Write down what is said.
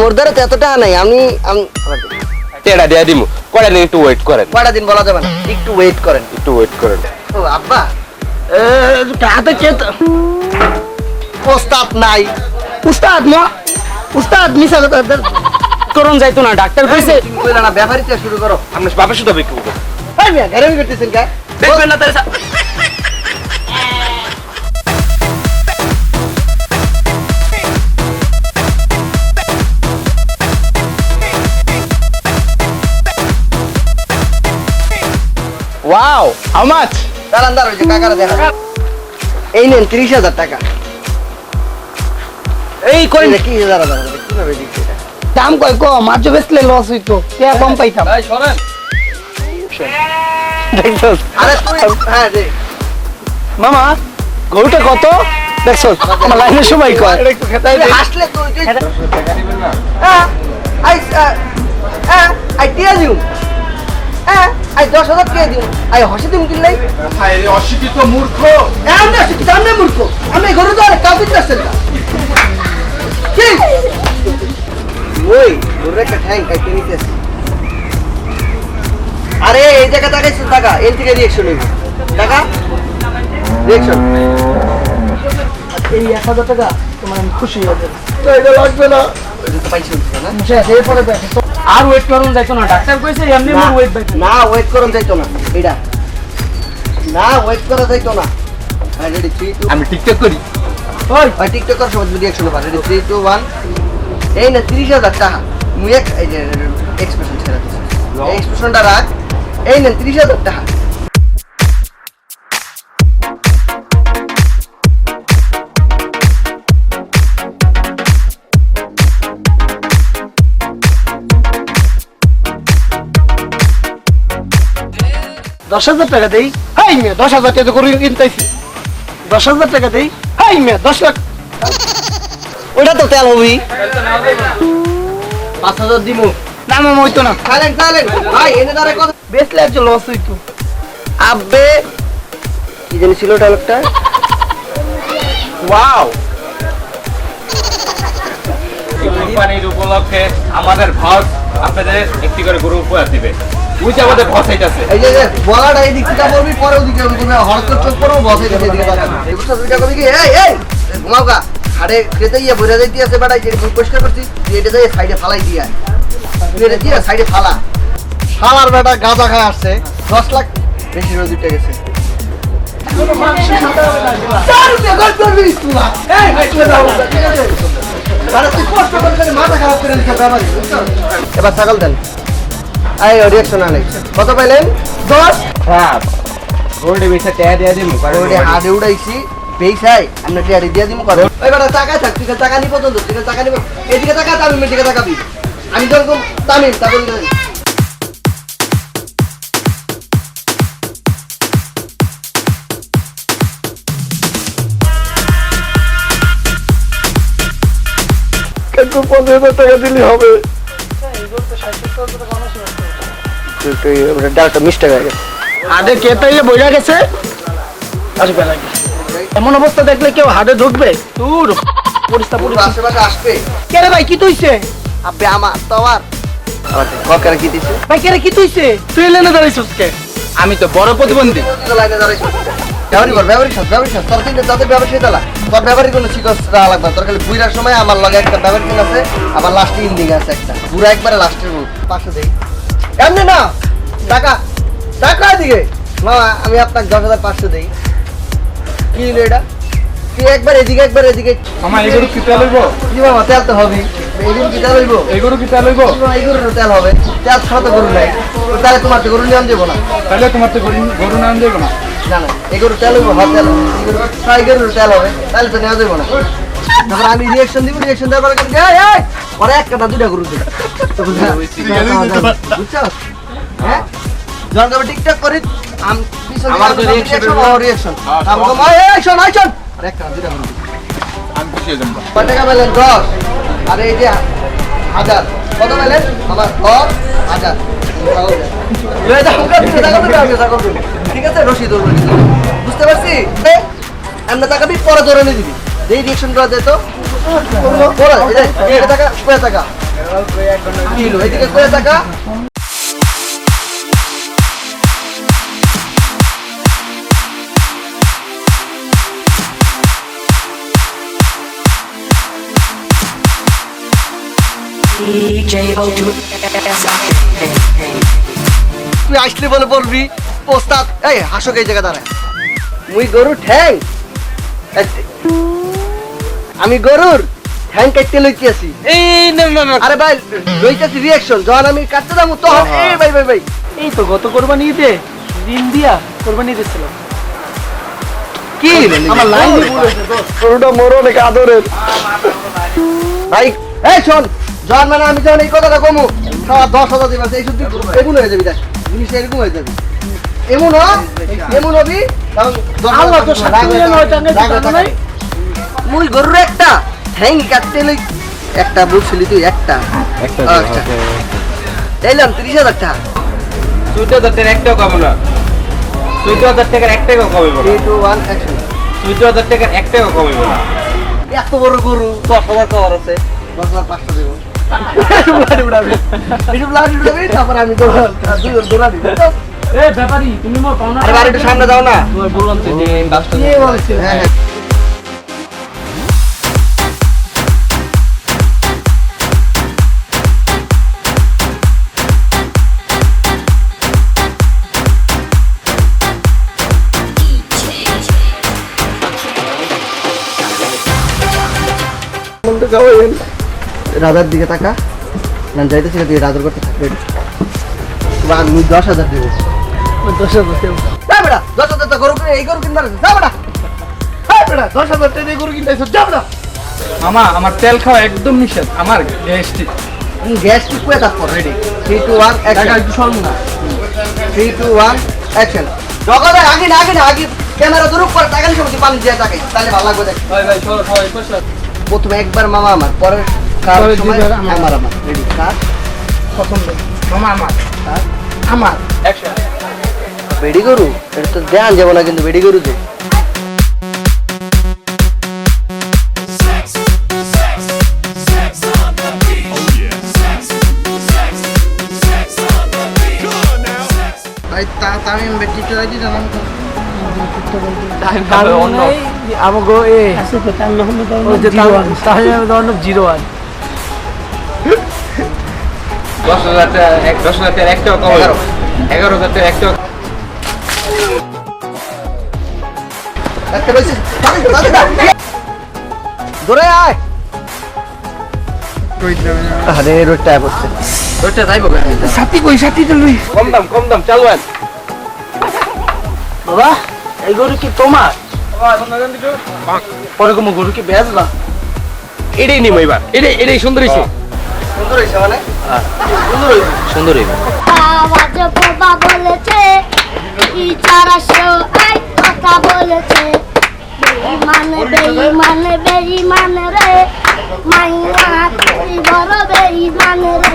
মোর দ্বারা এত টাকা নাই আমি টেড়া দিয়ে দিমু। কয়টা দিন একটু ওয়েট করেন। কয়টা দিন বলা যাবে না একটু ওয়েট করেন। একটু ওয়েট করেন। ও আব্বা টাকাতে চেত প্রস্তাব নাই। উস্তাদ না উস্তাদ মিশা করুন যাইতো না ডাক্তার কইছে কইলা না ব্যবহারিতা শুরু করো। আপনার বাপের সাথে বিক্রি করব। এই মিয়া ঘরে করতেছেন কা? দেখবেন না তাহলে হাউ মাচ দাঁড়ান দাঁড়ান কাকারা দেখা এই নেন তিরিশ হাজার টাকা। এই কই? কি দাঁড়া দাঁড়া দাঁড়া, কীভাবে দিচ্ছি দাম কই কম মাছ বেচলে লস হইতো কে কম পাইতাম? দেখছস? আরে হ্যাঁ মামা গরুটা কত? দেখছস? আমার লাইনে সবাই কয়। একটু তুই হাসলে তুই তুই হ্যাঁ আই হ্যাঁ আই টিয়া দিউ হ্যাঁ আই দশ হাজার টিয়া দিউ আই হসে দিম কিনলাই অশিক্ষিত মূর্খ। আমি শিক্ষিত আমি মূর্খ। আমি ঘরে তো আর কাউকে আসছেন না। কি? ওই ঘুরে একটা ঠ্যাং কাইতে নিতে আরে এই জায়গা তাকাইছেন টাকা? এর থেকে রিয়েকশন টাকা? রিয়েকশন এই এক হাজার টাকা তোমার আমি খুশি হয়ে এটা লাগবে না। আর ওয়েট করুন যাইতো না ডাক্তার কইছে এমনি মোর ওয়েট বাইতে না ওয়েট করুন যাইতো না এটা না ওয়েট করা যাইতো না। টু আমি টিকটক করি। ওই ওই। টিকটক কর সবাই রিয়াকশন পারে রেডি থ্রি টু ওয়ান এই না তিরিশ হাজার টাকা। মুই এক এক্সপ্রেশন ছেড়ে দিচ্ছি এক্সপ্রেশনটা রাখ। এই নেন তিরিশ হাজার টাকা। দশ হাজার টাকা দেই। হাই মেয়ে দশ হাজার টাকা করে কিনতেছি দশ হাজার টাকা দেই। হাই মেয়ে দশ লাখ। ওটা তো তেল হবি। পাঁচ হাজার দিমু। না মামা হইতো না। ভাই এনে বেচলে লস হইতো। আব্বে কি জানি ছিল ওটা লোকটা? ওয়াও। কোম্পানির উপলক্ষে আমাদের ভস আপনাদের একটি করে গরু উপহার দিবে। বুঝছে আমাদের ভস এইটাছে এই যে যে বলাটা এই দিক থেকে বলবি পরে ওদিকে তুমি হরকত চোখ করব বসে দিকে দিকে তাকাবি বুঝছ দুইটা কবি কি? এই এই ঘুমাও গা। হাড়ে খেতে ইয়ে বইরা যাইতে আছে বেড়াই যে পরিষ্কার করছি তুই এটা যাই সাইডে ফালাই দিয়ে তুই এটা দিয়ে সাইডে ফালা। শালার বেটা গাঁজা খায় আসছে। দশ লাখ বেশি রোজ উঠে গেছে। করবি। এই, এই, আছে? আরে? এবার ছাগল দেন। আই রিয়াকশন আনে কত পাইলেন দশ হ্যাঁ গরুটি বেশি টাকা দিয়ে দিমু ওরে হাড়ে উড়াইছি পেইছাই আমরা টিয়ারি দিয়ে দিমু করে ওই বেটা টাকা থাক তুই টাকা নি পর্যন্ত তুই টাকা নিব এদিকে টাকা তামিমের দিকে তাকাবি আমি যেরকম তামিম তারপর কিন্তু পনেরো হাজার টাকা দিলে হবে ডাক্তার মিস্টেক হয়ে গেছে। হাড়ে কেতাইয়ে বইরা গেছে? আসবে নাকি? এমন অবস্থা দেখলে কেউ হাড়ে ঢুকবে? দূর। পরিষ্কার পরিষ্কার আসবে কে রে ভাই কি তুইছে? আপনি আমার তো আমার কি দিছে? ভাই কে রে কি তুইছে? তুই লেনে দাঁড়াইছিস কে আমি তো বড় প্রতিবন্ধী। লাইনে কর তোর কিন্তু তাদের ব্যবসায়ী তালা তোর ব্যবহারই কোনো শিকস লাগবে। তোর খালি সময় আমার লগে একটা ব্যবহার আছে আমার লাস্টে ইন্ডিং আছে একটা। পুরো একবারে লাস্টের পাশে দেই। এমনি না টাকা টাকা দিকে মামা আমি আপনাকে দশ হাজার পাঁচশো দিই। কি হলো এটা? তুই একবার এদিকে একবার এদিকে। আমার এই গরু কি তেল হইব? কি মামা তেল তো হবে এইগুলো কি তেল হইব? এই গরু কি তেল হইব? এইগুলো তেল হবে। তেল ছাড়া তো গরু নাই। তাহলে তোমার তো গরু নিয়ম দেবো না। তাহলে তোমার তো গরু গরু নাম দেবো না। না না এগুলো তেল হইব হ্যাঁ তেল এগুলো তেল হবে। তাহলে তো নেওয়া যাবে না। তখন আমি রিয়েকশন দিব রিয়েকশন দেওয়ার পরে একটা না দুইটা গরু বুঝছ? হ্যাঁ? যখন আমি টিকটক করি। আম আমার তো হইবো। ও রিয়েকশন হ্যাঁ, আমি সব। কম এই শোন এই শোন। আরে একটা না দুইটা গরু। আমি খুশি হয়ে যাব। কয় টাকা পেলেন দশ। আর এই যে হাজার। কত পেলেন আমার দশ হাজার। ঠিক আছে? রশিদ ধরবো। বুঝতে পারছি? এমনি টাকা দিবি পরে ধরে নিয়ে দিবি যেই রিয়েকশন করা যেত টাকা পরে টাকা কি হলো এদিকে করে থাকা DJ O2 তুই আসলি বলে বলবি, ওস্তাদ। এই হাসক এই জায়গা দাঁড়ায়। মুই গরুর ঠ্যাং আমি গরুর কাটতে লইতেছি এই না না না। আরে ভাই লইতেছি রিয়াকশন যখন আমি কাটতে যাব তখন এই ভাই ভাই ভাই। এই তো গত কোরবানি ঈদে ঋণ দিয়া কোরবানি কি? আমার লাইন গরুটা মরো নাকি আদরের। ভাই এই শোন যখন মানে আমি যখন এই কথাটা কমু দশ হাজার দিবা এই শুধু এমন হয়ে যাবি দেখ জিনিস এরকম হয়ে যাবে। এমন হ এমন হবি আল্লাহ তো টাকা নাই? মুই গরুর একটা হ্যাং কাটতে লই একটা বলছিলি তুই একটা। একটা আচ্ছা এলাম তিরিশ হাজার টাকা। চৌদ্দ হাজার টাকার একটাও কমে না। চৌদ্দ হাজার টাকার এক টাকাও কমে থ্রি টু ওয়ান অ্যাকশন চৌদ্দ হাজার টাকার এক টাকাও কমে না। এত বড় গরু দশ হাজার খাবার আছে। দশ হাজার পাঁচশো দেবো। তারপর আমি তো দুজন দৌড়া দিব এ ব্যাপারি তুমি মোর পাওনা আরে বাড়ি সামনে যাও না। বললাম রাজার দিকে তাকা। না যাইতেছি না তুই রাজার করতে থাকবে আমি দশ হাজার দেবো দশ হাজার দেবো। যা বেটা দশ হাজার টাকা গরু কিনে এই গরু কিনতে যা বেটা। হ্যাঁ বেটা দশ হাজার টাকা দিয়ে গরু কিনতে যা বেটা। মামা আমার তেল খাওয়া একদম নিষেধ আমার গ্যাস্ট্রিক। গ্যাস টুকু তারপর রেডি থ্রি টু ওয়ান টাকা একটু সরল না। থ্রি টু ওয়ান অ্যাকশন জগতে আগে না আগে না আগে ক্যামেরা দূর করে টাকা নিয়ে পানি দিয়ে তাহলে ভালো লাগবে দেখ ভাই ভাই সর সবাই প্রথমে একবার মামা আমার পরের আমার। আমার আমার। পছন্দ। আমার। আমার। বেডি গরু? এটা তো দেন যাব না কিন্তু বেডি গরু যে তাহলে জিরো ওয়ান। দশ হাজার টাকা দশ হাজার টাকার একটাও কমে এগারো। হাজার টাকার একটাও ধরে আয়। আরে রোডটা পড়ছে ওইটা যাইবো সাথী কই সাথীটা লই। কম দাম কম দাম চালু আন বাবা এই গরু কি তোমার? পরে গরু কি বেচবা? এটাই নিম এবার। এটাই এটাই সুন্দর হয়েছে সুন্দর বলেছে মানে? সুন্দর হয়েছে? মানে? হ্যাঁ। বলেছে ইচারা সে আই কথা বলেছে। রে মাইয়া তুই বেড়ি মানে রে।